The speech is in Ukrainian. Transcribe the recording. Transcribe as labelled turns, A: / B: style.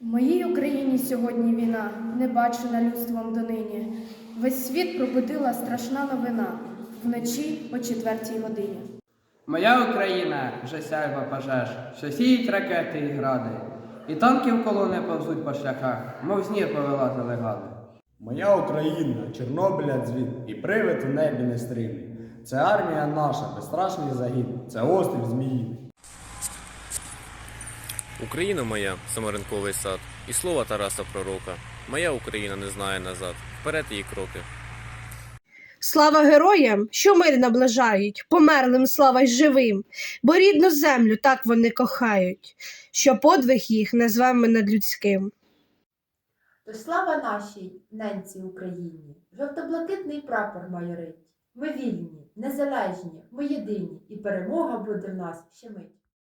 A: В моїй Україні сьогодні війна, не бачена людством донині. Весь світ пробудила страшна новина вночі о четвертій годині.
B: Моя Україна вже сяйва пожеж, що сіють ракети і гради, і танків колони повзуть по шляхах, мов знір повилазили гади.
C: Моя Україна, Чорнобиля дзвін і привид у небі не нестримний. Це армія наша, безстрашний загін, це острів Зміїний.
D: Україна моя, саморинковий сад, і слова Тараса Пророка. Моя Україна не знає назад, вперед її кроки.
E: Слава героям, що мир наближають, померлим слава й живим, бо рідну землю так вони кохають, що подвиг їх назвемо надлюдським.
F: То слава нашій ненці Україні, жовто-блакитний прапор майорить. Ми вільні, незалежні, ми єдині, і перемога буде в нас ще мить.